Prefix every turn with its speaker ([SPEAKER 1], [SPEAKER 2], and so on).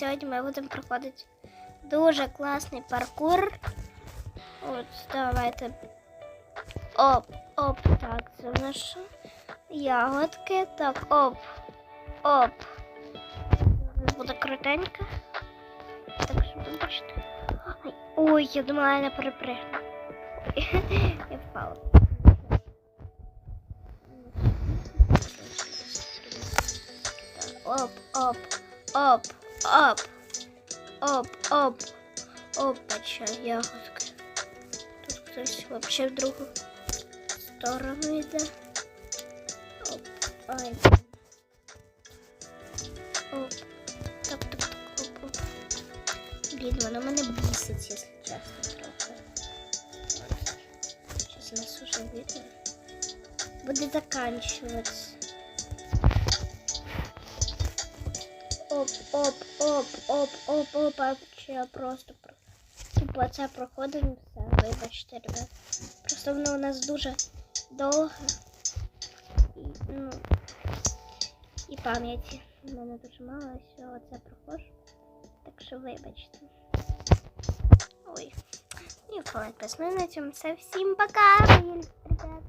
[SPEAKER 1] Сьогодні ми будемо проходити дуже класний паркур. От, давайте. Оп, оп, так, це в ягодки. Так, оп, оп. Буде крутенько. Так що вибачте. Ай, Ой, я думала, я не перепригну. Я впала. Оп, оп, оп, оп, оп, оп, опача, ягодка. Тут хтось вообще в другу сторону йде. Оп, ай. Оп. Так, так, так, оп, оп. Блін, вона мене бісить, якщо чесно. Сейчас нас уже видно. Буде заканчиваться. Оп, оп, оп, оп, оп, оп, а я просто про. Типу, це проходимо все, вибачте, ребят. Просто воно у нас дуже довге. І, ну, і пам'яті. У мене дуже мало, все, оце проходжу. Так що вибачте. Ой. І впала Ну, на цьому все. Всім пока, ребят.